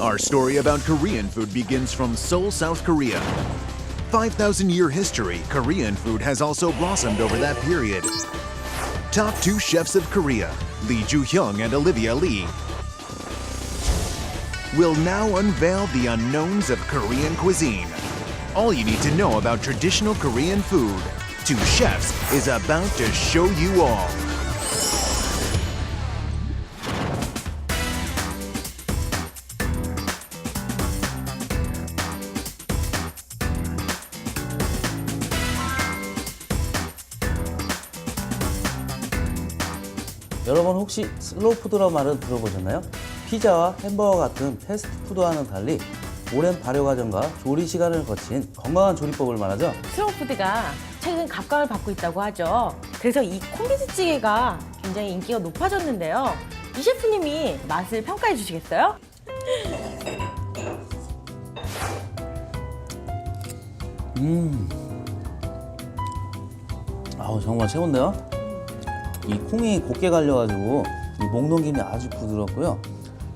Our story about Korean food begins from Seoul, South Korea. 5,000 year history, Korean food has also blossomed over that period. Top two chefs of Korea, Lee Ju Hyung and Olivia Lee, will now unveil the unknowns of Korean cuisine. All you need to know about traditional Korean food. Two Chefs is about to show you all. 여러분 혹시 슬로우 푸드란 말은 들어보셨나요? 피자와 햄버거 같은 패스트푸드와는 달리 오랜 발효 과정과 조리 시간을 거친 건강한 조리법을 말하죠. 스로우푸드가 최근 각광을 받고 있다고 하죠. 그래서 이 콩비지찌개가 굉장히 인기가 높아졌는데요. 이 셰프님이 맛을 평가해 주시겠어요? 아우 정말 최고인데요. 이 콩이 곱게 갈려가지고 이 목넘김이 아주 부드럽고요.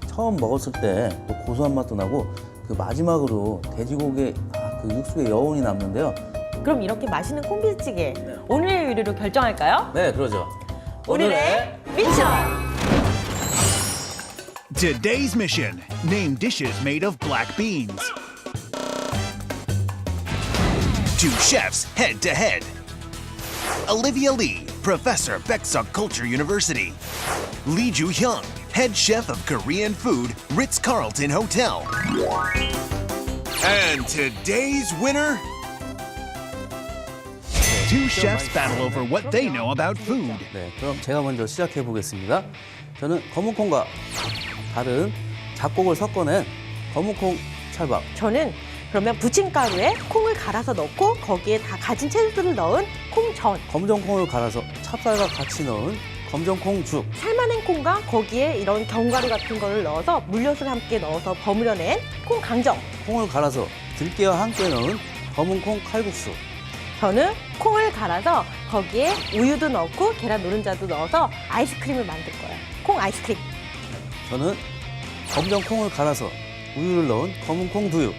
처음 먹었을 때 또 고소한 맛도 나고 그 마지막으로 돼지고기 아, 그 육수의 여운이 남는데요. 그럼 이렇게 맛있는 콩비지찌개 오늘의 요리로 결정할까요? 네 그러죠. 오늘의 미션! Today's mission name dishes made of black beans. Two chefs head to head. Olivia Lee, professor, Beksuk Culture University. Lee Ju Hyung, head chef of Korean food, Ritz Carlton Hotel. And today's winner? Two chefs battle over what they know about food. 네, 그럼 제가 먼저 시작해 보겠습니다. 저는 검은콩과 다른 잡곡을 섞어낸 검은콩 찰밥. 저는 그러면 부침가루에 콩을 갈아서 넣고 거기에 다 가진 채소들을 넣은 콩전 검정콩을 갈아서 찹쌀과 같이 넣은 검정콩죽. 삶아낸 콩과 거기에 이런 견과류 같은 거를 넣어서 물엿을 함께 넣어서 버무려낸 콩강정 콩을 갈아서 들깨와 함께 넣은 검은콩 칼국수. 저는 콩을 갈아서 거기에 우유도 넣고 계란 노른자도 넣어서 아이스크림을 만들 거예요 콩 아이스크림 저는 검정콩을 갈아서 우유를 넣은 검은콩 두유.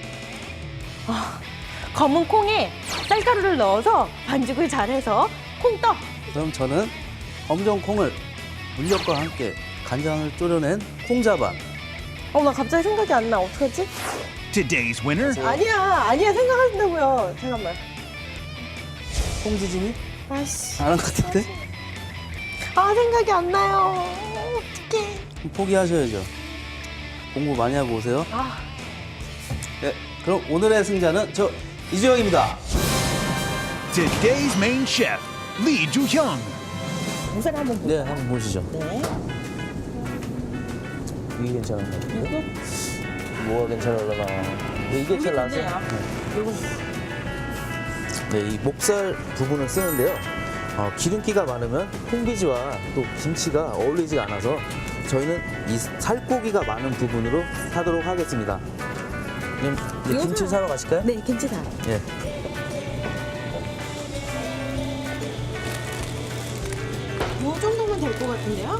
검은 콩에 쌀가루를 넣어서 반죽을 잘해서 콩떡 그럼 저는 검정 콩을 물엿과 함께 간장을 졸여낸 콩자반. 어 나 갑자기 생각이 안 나 어떡하지? Today's winner? 아니야 아니야 생각하신다고요 잠깐만 콩지짐이 아씨 아는 것 같은데? 아 생각이 안 나요 어떡해 포기하셔야죠. 공부 많이 하고 오세요. 아 네, 그럼 오늘의 승자는 저 이주영입니다. Today's main chef, Lee Ju Hyung. 우선 한번 네, 볼까요? 한번 보시죠. 네. 이게 괜찮은 것 같은데? 이거 뭐가 괜찮으려나? 네, 이게 제일 낫어요. 이거 네, 이 목살 부분을 쓰는데요. 어, 기름기가 많으면 콩비지와 또 김치가 어울리지 않아서 저희는 이 살코기가 많은 부분으로 하도록 하겠습니다. 그럼 이제 이거 김치 사- 사러 가실까요? 네 괜찮아 예. 이 정도면 될 것 같은데요?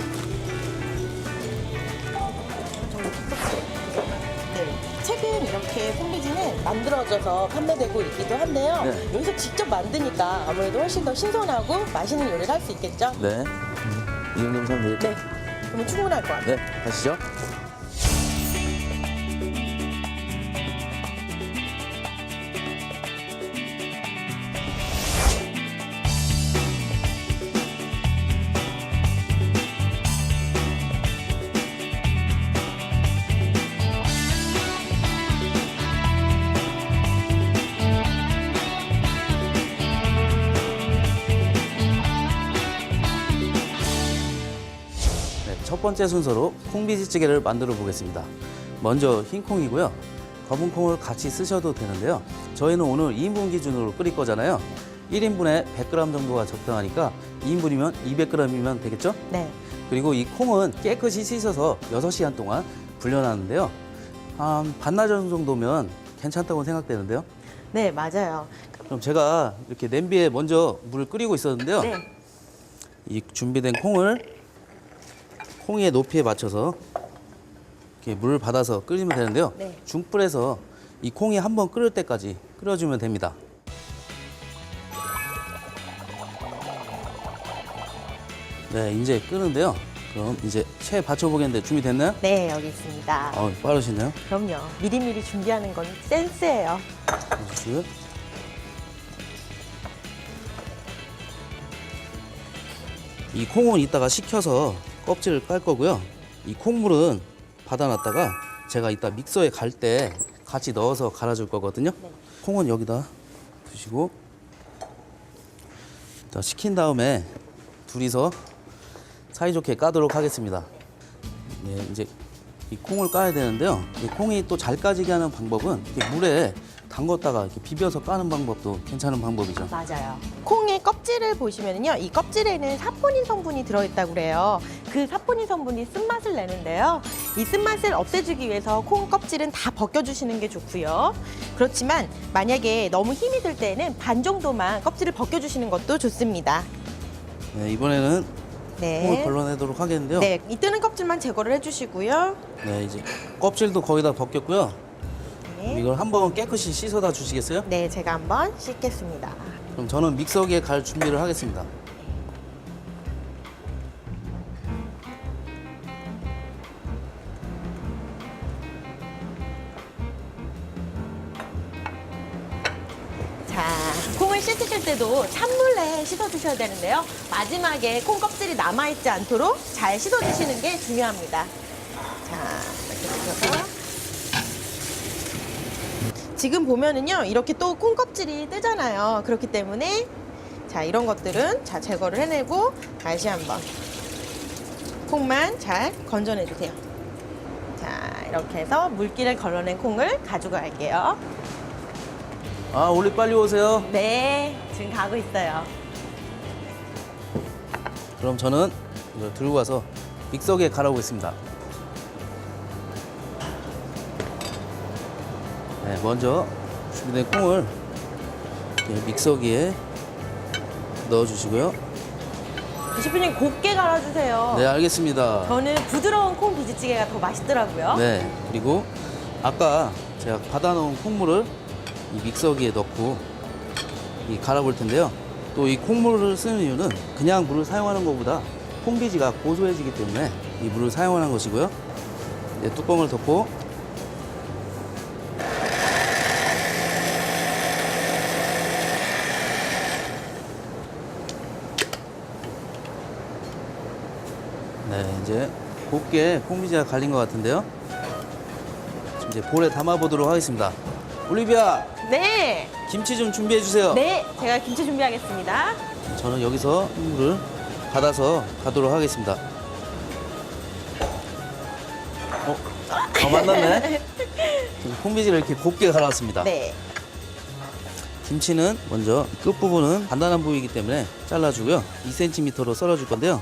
네, 최근 이렇게 콩비지는 만들어져서 판매되고 있기도 한데요. 네. 여기서 직접 만드니까 아무래도 훨씬 더 신선하고 맛있는 요리를 할 수 있겠죠? 네. 이 정도면 사면 되겠죠? 네. 그러면 충분할 것 같아요. 네, 가시죠. 번째 순서로 콩비지찌개를 만들어 보겠습니다. 먼저 흰 콩이고요. 검은 콩을 같이 쓰셔도 되는데요. 저희는 오늘 2인분 기준으로 끓일 거잖아요. 1인분에 100g 정도가 적당하니까 2인분이면 200g이면 되겠죠? 네. 그리고 이 콩은 깨끗이 씻어서 6시간 동안 불려놨는데요. 한 반나절 정도면 괜찮다고 생각되는데요. 네, 맞아요. 그럼 제가 이렇게 냄비에 먼저 물을 끓이고 있었는데요. 네. 이 준비된 콩을 콩의 높이에 맞춰서 이렇게 물을 받아서 끓이면 되는데요. 네. 중불에서 이 콩이 한 번 끓을 때까지 끓여주면 됩니다. 네, 이제 끄는데요. 그럼 이제 채 받쳐보겠는데 준비됐나요? 네, 여기 있습니다. 어, 빠르시네요. 그럼요. 미리미리 준비하는 건 센스예요. 해주시고요. 이 콩은 이따가 식혀서 껍질을 깔 거고요. 이 콩물은 받아놨다가 제가 이따 믹서에 갈 때 같이 넣어서 갈아줄 거거든요. 콩은 여기다 두시고 자, 식힌 다음에 둘이서 사이좋게 까도록 하겠습니다. 네, 이제 이 콩을 까야 되는데요. 이 콩이 또 잘 까지게 하는 방법은 물에 담궜다가 이렇게 비벼서 까는 방법도 괜찮은 방법이죠. 맞아요. 콩의 껍질을 보시면요. 이 껍질에는 사포닌 성분이 들어있다고 그래요. 그 사포닌 성분이 쓴맛을 내는데요. 이 쓴맛을 없애주기 위해서 콩 껍질은 다 벗겨주시는 게 좋고요. 그렇지만 만약에 너무 힘이 들 때는 반 정도만 껍질을 벗겨주시는 것도 좋습니다. 네, 이번에는 콩을 네. 걸러내도록 하겠는데요. 네, 이 뜨는 껍질만 제거를 해주시고요. 네, 이제 껍질도 거의 다 벗겼고요. 네. 이걸 한번 깨끗이 씻어다 주시겠어요? 네, 제가 한번 씻겠습니다. 그럼 저는 믹서기에 갈 준비를 하겠습니다. 자, 콩을 씻으실 때도 찬물에 씻어주셔야 되는데요. 마지막에 콩 껍질이 남아있지 않도록 잘 씻어주시는 게 중요합니다. 자, 이렇게 해서 지금 보면은요, 이렇게 또 콩 껍질이 뜨잖아요. 그렇기 때문에 자, 이런 것들은 자, 제거를 해내고 다시 한번 콩만 잘 건져내 주세요. 자, 이렇게 해서 물기를 걸러낸 콩을 가지고 갈게요. 아, 올리 빨리 오세요. 네, 지금 가고 있어요. 그럼 저는 이거 들고 가서 믹서기에 갈아오겠습니다. 네, 먼저 준비된 콩을 믹서기에 넣어주시고요. 셰프님 곱게 갈아주세요. 네, 알겠습니다. 저는 부드러운 콩 비지찌개가 더 맛있더라고요. 네, 그리고 아까 제가 받아놓은 콩물을 이 믹서기에 넣고 이 갈아볼 텐데요. 또 이 콩물을 쓰는 이유는 그냥 물을 사용하는 것보다 콩비지가 고소해지기 때문에 이 물을 사용하는 것이고요. 이제 뚜껑을 덮고 네, 이제 곱게 콩비지가 갈린 것 같은데요. 지금 이제 볼에 담아 보도록 하겠습니다. 올리비아, 네, 김치 좀 준비해 주세요. 네, 제가 김치 준비하겠습니다. 저는 여기서 물을 받아서 가도록 하겠습니다. 어, 어 만났네. 지금 콩비지를 이렇게 곱게 갈아왔습니다. 네, 김치는 먼저 끝 부분은 단단한 부위이기 때문에 잘라주고요. 2cm로 썰어줄 건데요.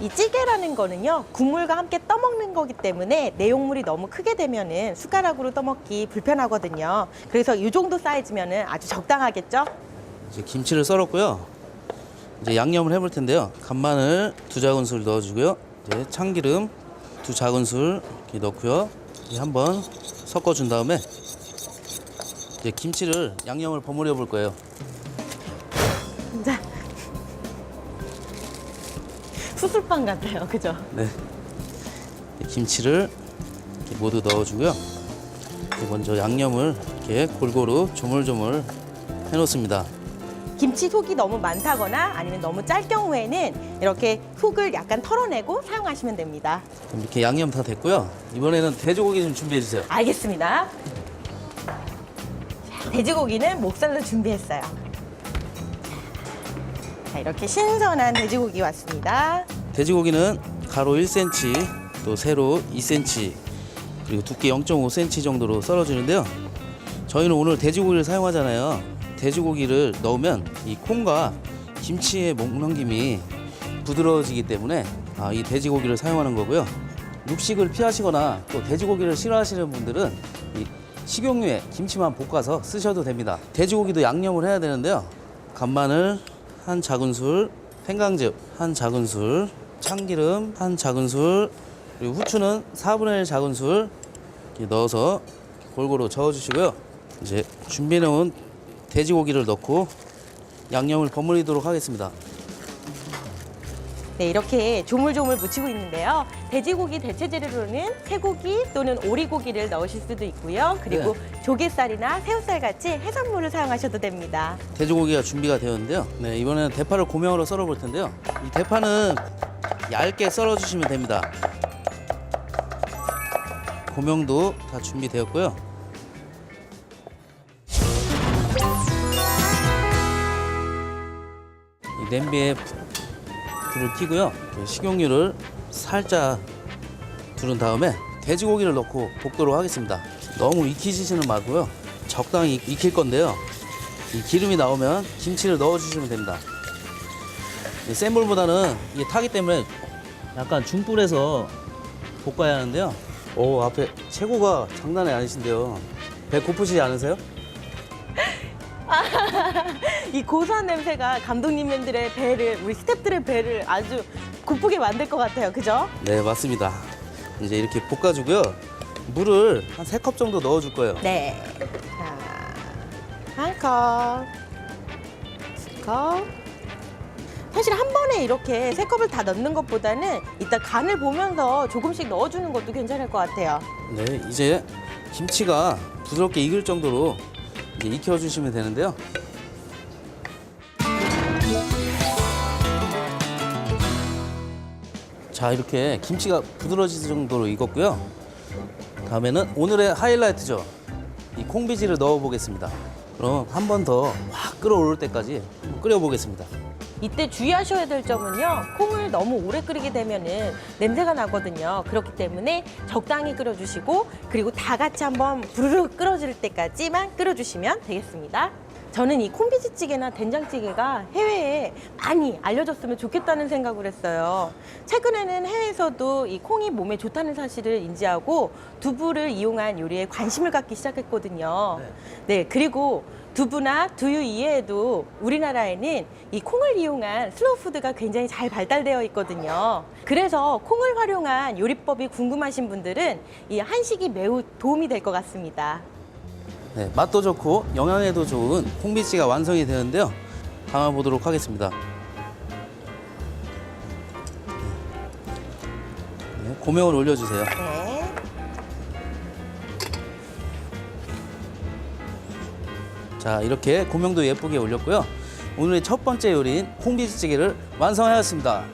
이 찌개라는 거는요 국물과 함께 떠먹는 거기 때문에 내용물이 너무 크게 되면은 숟가락으로 떠먹기 불편하거든요. 그래서 이 정도 사이즈면은 아주 적당하겠죠? 이제 김치를 썰었고요. 이제 양념을 해볼 텐데요. 간마늘 두 작은술 넣어주고요. 이제 참기름 두 작은술 이렇게 넣고요. 한번 섞어준 다음에 이제 김치를 양념을 버무려 볼 거예요. 진짜 수술빵 같아요, 그죠? 네. 김치를 모두 넣어주고요. 먼저 양념을 이렇게 골고루 조물조물 해놓습니다. 김치 속이 너무 많다거나 아니면 너무 짤 경우에는 이렇게 속을 약간 털어내고 사용하시면 됩니다. 그럼 이렇게 양념 다 됐고요. 이번에는 돼지고기 좀 준비해 주세요. 알겠습니다. 자, 돼지고기는 목살로 준비했어요. 자, 이렇게 신선한 돼지고기 왔습니다. 돼지고기는 가로 1cm, 또 세로 2cm, 그리고 두께 0.5cm 정도로 썰어주는데요. 저희는 오늘 돼지고기를 사용하잖아요. 돼지고기를 넣으면 이 콩과 김치의 목넘김이 부드러워지기 때문에 아, 이 돼지고기를 사용하는 거고요. 육식을 피하시거나 또 돼지고기를 싫어하시는 분들은 이 식용유에 김치만 볶아서 쓰셔도 됩니다. 돼지고기도 양념을 해야 되는데요. 간마늘 한 작은술, 생강즙 한 작은술, 참기름 한 작은술, 그리고 후추는 4분의 1 작은 술 이렇게 넣어서 골고루 저어주시고요. 이제 준비해놓은 돼지고기를 넣고 양념을 버무리도록 하겠습니다. 네, 이렇게 조물조물 묻히고 있는데요. 돼지고기 대체 재료로는 쇠고기 또는 오리고기를 넣으실 수도 있고요. 그리고 조개살이나 새우살 같이 해산물을 사용하셔도 됩니다. 돼지고기가 준비가 되었는데요. 네, 이번에는 대파를 고명으로 썰어 볼 텐데요. 이 대파는 얇게 썰어 주시면 됩니다. 고명도 다 준비되었고요. 이 냄비에 부- 불을 켜고요. 이렇게 식용유를 살짝 두른 다음에 돼지고기를 넣고 볶도록 하겠습니다. 너무 익히시지는 말고요. 적당히 익- 익힐 건데요. 이 기름이 나오면 김치를 넣어주시면 됩니다. 이센 불보다는 이게 타기 때문에 약간 중불에서 볶아야 하는데요. 오 앞에 최고가 장난이 아니신데요. 배 고프시지 않으세요? 이 고소한 냄새가 감독님들의 배를, 우리 스태프들의 배를 아주 고프게 만들 것 같아요. 그죠? 네 맞습니다. 이제 이렇게 볶아주고요. 물을 한 세 컵 정도 넣어줄 거예요. 네. 자, 한 컵, 두 컵. 사실 한 번에 이렇게 세 컵을 다 넣는 것보다는 이따 간을 보면서 조금씩 넣어주는 것도 괜찮을 것 같아요. 네 이제 김치가 부드럽게 익을 정도로 이제 익혀주시면 되는데요. 자 이렇게 김치가 부드러질 정도로 익었고요. 다음에는 오늘의 하이라이트죠. 이 콩비지를 넣어 보겠습니다. 그럼 한 번 더 확 끓어오를 때까지 끓여 보겠습니다. 이때 주의하셔야 될 점은요. 콩을 너무 오래 끓이게 되면은 냄새가 나거든요. 그렇기 때문에 적당히 끓여주시고 그리고 다 같이 한번 부르르 끓어질 때까지만 끓여주시면 되겠습니다. 저는 이 콩비지찌개나 된장찌개가 해외에 많이 알려졌으면 좋겠다는 생각을 했어요. 최근에는 해외에서도 이 콩이 몸에 좋다는 사실을 인지하고 두부를 이용한 요리에 관심을 갖기 시작했거든요. 네, 그리고 두부나 두유 이외에도 우리나라에는 이 콩을 이용한 슬로우 푸드가 굉장히 잘 발달되어 있거든요. 그래서 콩을 활용한 요리법이 궁금하신 분들은 이 한식이 매우 도움이 될 것 같습니다. 네, 맛도 좋고 영양에도 좋은 콩비지가 완성이 되는데요. 담아 보도록 하겠습니다. 네, 고명을 올려주세요. 네. 자, 이렇게 고명도 예쁘게 올렸고요. 오늘의 첫 번째 요리인 콩비지찌개를 완성하였습니다.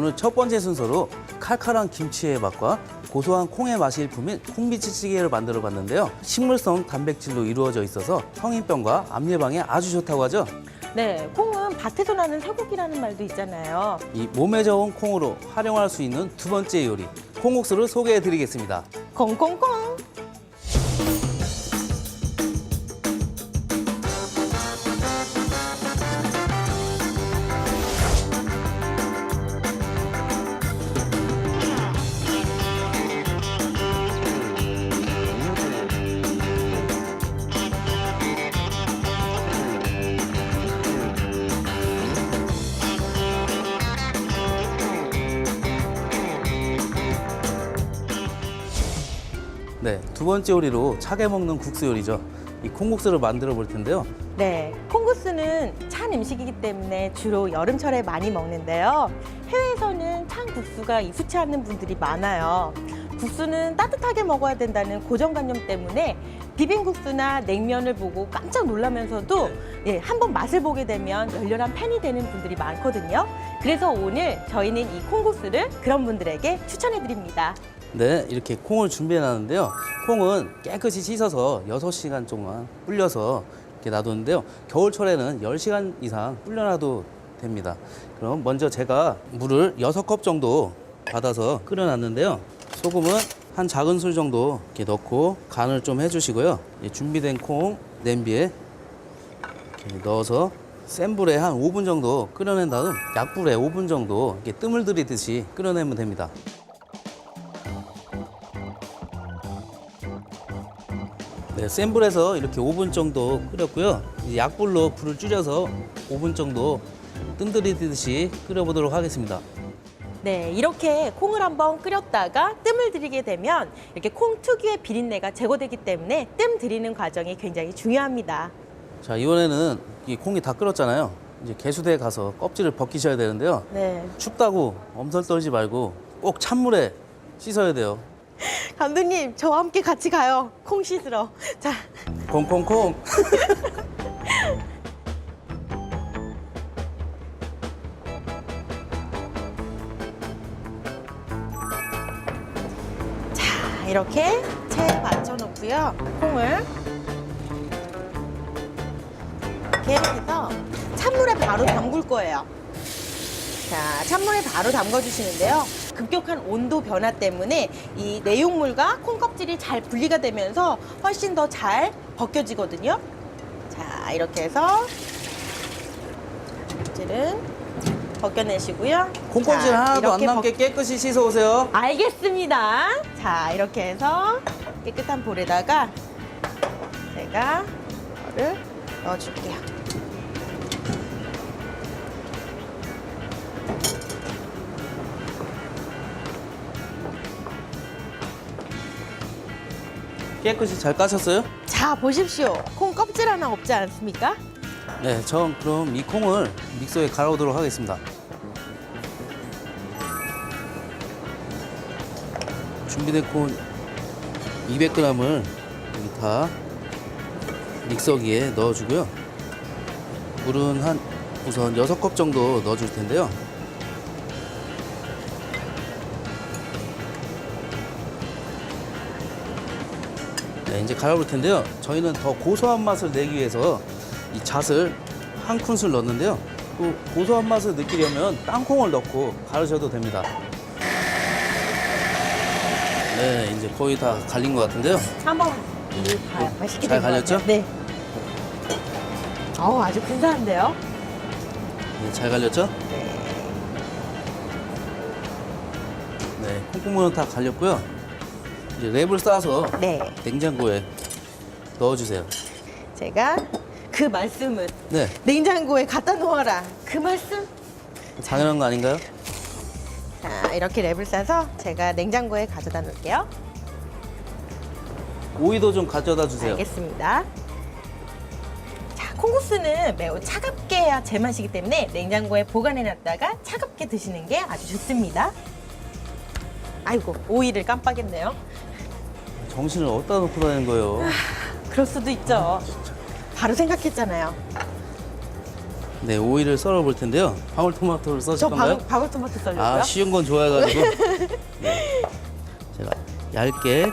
오늘 첫 번째 순서로 칼칼한 김치의 맛과 고소한 콩의 맛이 일품인 콩비지찌개를 만들어 봤는데요. 식물성 단백질로 이루어져 있어서 성인병과 암 예방에 아주 좋다고 하죠. 네, 콩은 밭에서 나는 쇠고기라는 말도 있잖아요. 이 몸에 좋은 콩으로 활용할 수 있는 두 번째 요리, 콩국수를 소개해 드리겠습니다. 콩콩콩. 두 번째 요리로 차게 먹는 국수 요리죠. 이 콩국수를 만들어 볼 텐데요. 네, 콩국수는 찬 음식이기 때문에 주로 여름철에 많이 먹는데요. 해외에서는 찬 국수가 익숙치 않는 분들이 많아요. 국수는 따뜻하게 먹어야 된다는 고정관념 때문에 비빔국수나 냉면을 보고 깜짝 놀라면서도 예, 한번 맛을 보게 되면 열렬한 팬이 되는 분들이 많거든요. 그래서 오늘 저희는 이 콩국수를 그런 분들에게 추천해 드립니다. 네, 이렇게 콩을 준비해 놨는데요. 콩은 깨끗이 씻어서 6시간 동안 불려서 이렇게 놔뒀는데요. 겨울철에는 10시간 이상 불려놔도 됩니다. 그럼 먼저 제가 물을 6컵 정도 받아서 끓여놨는데요. 소금은 한 작은 술 정도 이렇게 넣고 간을 좀 해주시고요. 이 준비된 콩 냄비에 넣어서 센 불에 한 5분 정도 끓여낸 다음 약불에 5분 정도 이렇게 뜸을 들이듯이 끓여내면 됩니다. 네, 센 불에서 이렇게 5분 정도 끓였고요. 약불로 불을 줄여서 5분 정도 뜸들이듯이 끓여보도록 하겠습니다. 네, 이렇게 콩을 한번 끓였다가 뜸을 들이게 되면 이렇게 콩 특유의 비린내가 제거되기 때문에 뜸 들이는 과정이 굉장히 중요합니다. 자, 이번에는 이 콩이 다 끓었잖아요. 이제 개수대에 가서 껍질을 벗기셔야 되는데요. 네. 춥다고 엄살 떨지 말고 꼭 찬물에 씻어야 돼요. 감독님, 저와 함께 같이 가요. 콩 씻으러. 자, 콩콩콩. 자, 이렇게 체에 받쳐놓고요. 콩을 이렇게 해서 찬물에 바로 담글 거예요. 자, 찬물에 바로 담궈주시는데요. 급격한 온도 변화 때문에 이 내용물과 콩 껍질이 잘 분리가 되면서 훨씬 더 잘 벗겨지거든요. 자, 이렇게 해서 껍질은 벗겨내시고요. 콩껍질 자, 하나도 안 남게 깨끗이 씻어 오세요. 알겠습니다. 자, 이렇게 해서 깨끗한 볼에다가 제가 이거를 넣어줄게요. 깨끗이 잘 까셨어요? 자, 보십시오. 콩 껍질 하나 없지 않습니까? 네, 전 그럼 이 콩을 믹서에 갈아오도록 하겠습니다. 준비된 콩 200g을 여기 다 믹서기에 넣어주고요. 물은 한 우선 6컵 정도 넣어줄 텐데요. 이제 갈아볼 텐데요. 저희는 더 고소한 맛을 내기 위해서 이 잣을 한 큰술 넣는데요. 또 고소한 맛을 느끼려면 땅콩을 넣고 갈으셔도 됩니다. 네, 이제 거의 다 갈린 것 같은데요. 한번 이 가- 맛있게 잘 된것 갈렸죠? 같아요. 네. 어우, 아주 근사한데요? 네, 잘 갈렸죠? 네, 콩국물은 다 갈렸고요. 이제 랩을 싸서 네. 냉장고에 넣어주세요. 제가 그 말씀은 네, 냉장고에 갖다 놓아라. 그 말씀? 당연한 거 아닌가요? 자, 이렇게 랩을 싸서 제가 냉장고에 가져다 놓을게요. 오이도 좀 가져다 주세요. 알겠습니다. 자, 콩국수는 매우 차갑게 해야 제맛이기 때문에 냉장고에 보관해 놨다가 차갑게 드시는 게 아주 좋습니다. 아이고, 오이를 깜빡했네요. 정신을 어디다 놓고 다니는 거예요? 그럴 수도 있죠. 바로 생각했잖아요. 네, 오이를 썰어 볼 텐데요. 방울토마토를 써실 저 건가요? 방, 방울토마토 썰려고요. 아, 쉬운 건 좋아해가지고. 네. 제가 얇게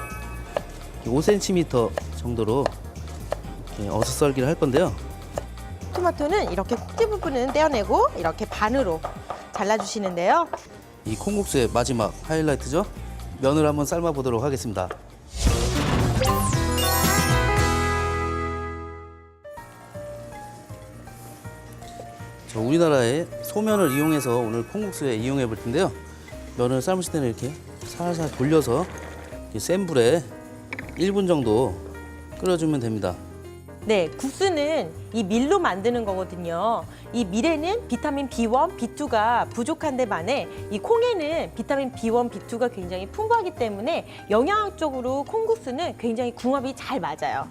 5cm 정도로 이렇게 어슷 썰기를 할 건데요. 토마토는 이렇게 꼭지 부분은 떼어내고 이렇게 반으로 잘라주시는데요. 이 콩국수의 마지막 하이라이트죠. 면을 한번 삶아 보도록 하겠습니다. 저 우리나라의 소면을 이용해서 오늘 콩국수에 이용해 볼 텐데요. 면을 삶으실 때는 이렇게 살살 돌려서 센 불에 1분 정도 끓여주면 됩니다. 네, 국수는 이 밀로 만드는 거거든요. 이 밀에는 비타민 B1, B2가 부족한데 반해 이 콩에는 비타민 B1, B2가 굉장히 풍부하기 때문에 영양학적으로 콩국수는 굉장히 궁합이 잘 맞아요.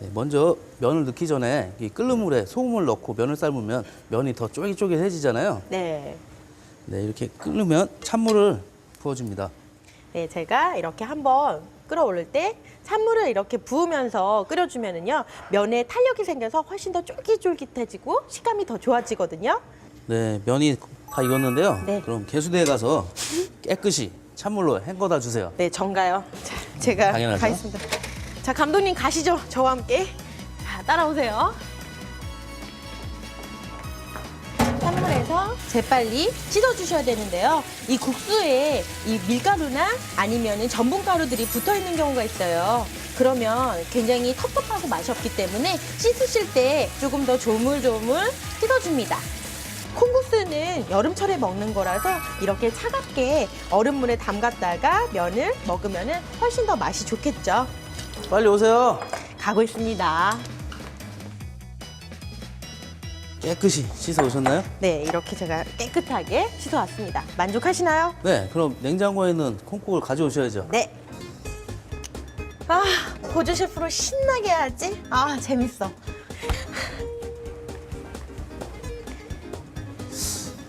네, 먼저 면을 넣기 전에 이 끓는 물에 소금을 넣고 면을 삶으면 면이 더 쫄깃쫄깃해지잖아요. 네. 네, 이렇게 끓으면 찬물을 부어줍니다. 네, 제가 이렇게 한번 끓어올릴 때 찬물을 이렇게 부으면서 끓여주면은요 면에 탄력이 생겨서 훨씬 더 쫄깃쫄깃해지고 식감이 더 좋아지거든요. 네, 면이 다 익었는데요. 네. 그럼 개수대에 가서 깨끗이 찬물로 헹궈다 주세요. 네, 전가요. 자, 제가 당연하죠. 가겠습니다. 자, 감독님 가시죠. 저와 함께. 자, 따라오세요. 찬물에서 재빨리 씻어주셔야 되는데요. 이 국수에 이 밀가루나 아니면 전분가루들이 붙어 있는 경우가 있어요. 그러면 굉장히 텁텁하고 맛이 없기 때문에 씻으실 때 조금 더 조물조물 씻어줍니다. 콩국수는 여름철에 먹는 거라서 이렇게 차갑게 얼음물에 담갔다가 면을 먹으면 훨씬 더 맛이 좋겠죠. 빨리 오세요. 가고 있습니다. 깨끗이 씻어 오셨나요? 네, 이렇게 제가 깨끗하게 씻어왔습니다. 만족하시나요? 네, 그럼 냉장고에 있는 콩국을 가져오셔야죠. 네. 아, 보조 셰프로 신나게 해야지. 아, 재밌어.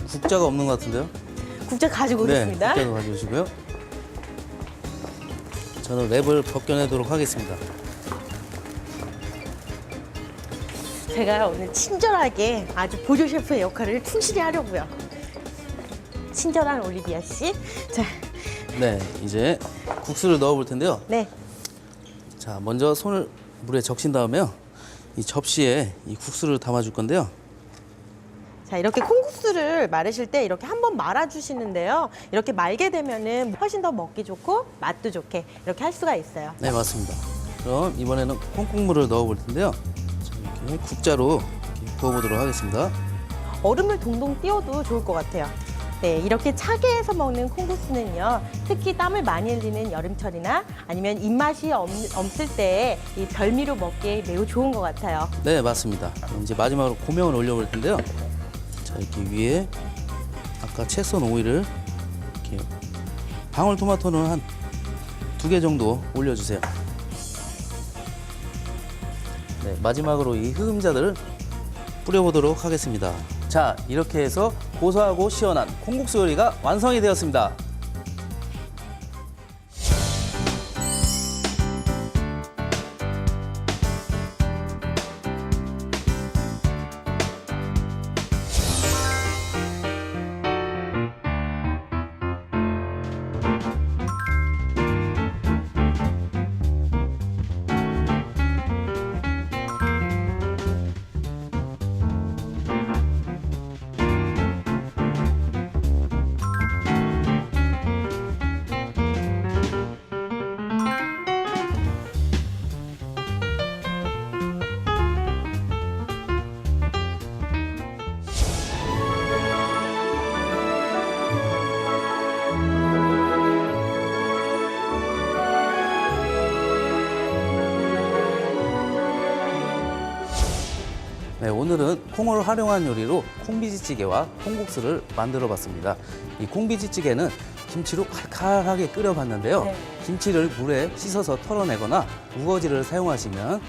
국자가 없는 것 같은데요? 국자 가지고 네, 오겠습니다. 국자도 가져오시고요. 저는 랩을 벗겨내도록 하겠습니다. 제가 오늘 친절하게 아주 보조 셰프의 역할을 충실히 하려고요. 친절한 올리비아 씨. 자, 네, 이제 국수를 넣어볼 텐데요. 네. 자, 먼저 손을 물에 적신 다음에요. 이 접시에 이 국수를 담아줄 건데요. 자, 이렇게 콩국수를 마르실 때 이렇게 한번 말아주시는데요. 이렇게 말게 되면은 훨씬 더 먹기 좋고 맛도 좋게 이렇게 할 수가 있어요. 네, 맞습니다. 그럼 이번에는 콩국물을 넣어볼 텐데요. 자, 이렇게 국자로 부어보도록 하겠습니다. 얼음을 동동 띄워도 좋을 것 같아요. 네, 이렇게 차게 해서 먹는 콩국수는요, 특히 땀을 많이 흘리는 여름철이나 아니면 입맛이 없, 없을 때 이 별미로 먹기에 매우 좋은 것 같아요. 네, 맞습니다. 그럼 이제 마지막으로 고명을 올려볼 텐데요. 자, 이렇게 위에 아까 채 썬 오일을 이렇게 방울토마토는 한 두 개 정도 올려주세요. 네, 마지막으로 이 흑임자들을 뿌려보도록 하겠습니다. 자, 이렇게 해서 고소하고 시원한 콩국수 요리가 완성이 되었습니다. 오늘은 콩을 활용한 요리로 콩비지찌개와 콩국수를 만들어 봤습니다. 이 콩비지찌개는 김치로 칼칼하게 끓여봤는데요. 네. 김치를 물에 씻어서 털어내거나 우거지를 사용하시면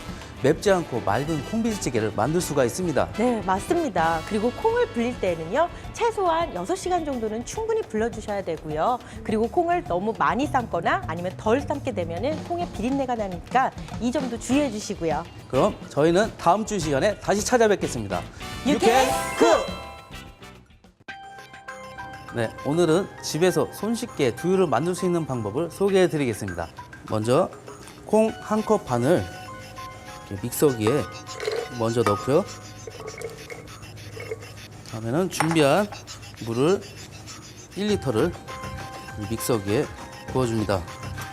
맵지 않고 맑은 콩비지찌개를 만들 수가 있습니다. 네, 맞습니다. 그리고 콩을 불릴 때는요, 최소한 6시간 정도는 충분히 불러주셔야 되고요. 그리고 콩을 너무 많이 삶거나 아니면 덜 삶게 되면은 콩의 비린내가 나니까 이 점도 주의해 주시고요. 그럼 저희는 다음 주 시간에 다시 찾아뵙겠습니다. 유쾌 쿡! 네, 오늘은 집에서 손쉽게 두유를 만들 수 있는 방법을 소개해 드리겠습니다. 먼저 콩 한 컵 반을 믹서기에 먼저 넣고요. 다음에는 준비한 물을 1리터를 믹서기에 부어줍니다.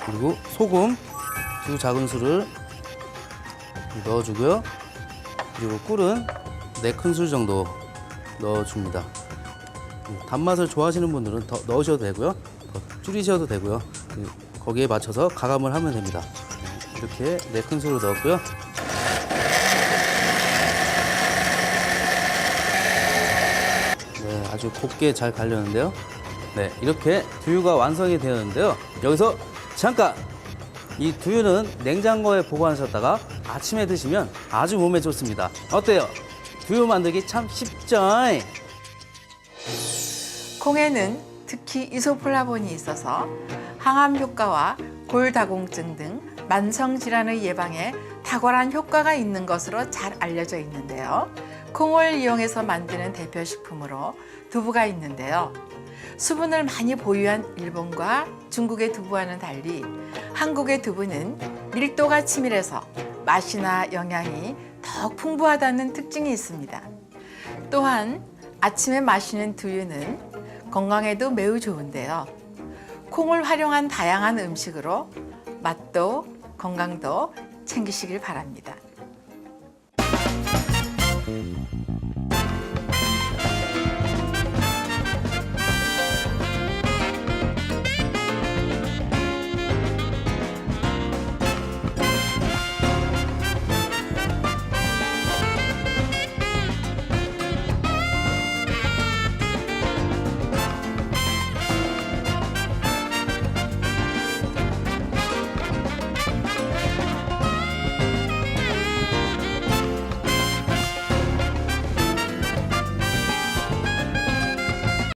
그리고 소금 두 작은술을 넣어주고요. 그리고 꿀은 네 큰술 정도 넣어줍니다. 단맛을 좋아하시는 분들은 더 넣으셔도 되고요. 더 줄이셔도 되고요. 그, 거기에 맞춰서 가감을 하면 됩니다. 이렇게 네 큰술을 넣었고요. 아주 곱게 잘 갈렸는데요. 네, 이렇게 두유가 완성이 되었는데요. 여기서 잠깐! 이 두유는 냉장고에 보관하셨다가 아침에 드시면 아주 몸에 좋습니다. 어때요? 두유 만들기 참 쉽죠? 콩에는 특히 이소플라본이 있어서 항암 효과와 골다공증 등 만성 질환의 예방에 탁월한 효과가 있는 것으로 잘 알려져 있는데요. 콩을 이용해서 만드는 대표 식품으로 두부가 있는데요. 수분을 많이 보유한 일본과 중국의 두부와는 달리 한국의 두부는 밀도가 치밀해서 맛이나 영양이 더욱 풍부하다는 특징이 있습니다. 또한 아침에 마시는 두유는 건강에도 매우 좋은데요. 콩을 활용한 다양한 음식으로 맛도 건강도 챙기시길 바랍니다.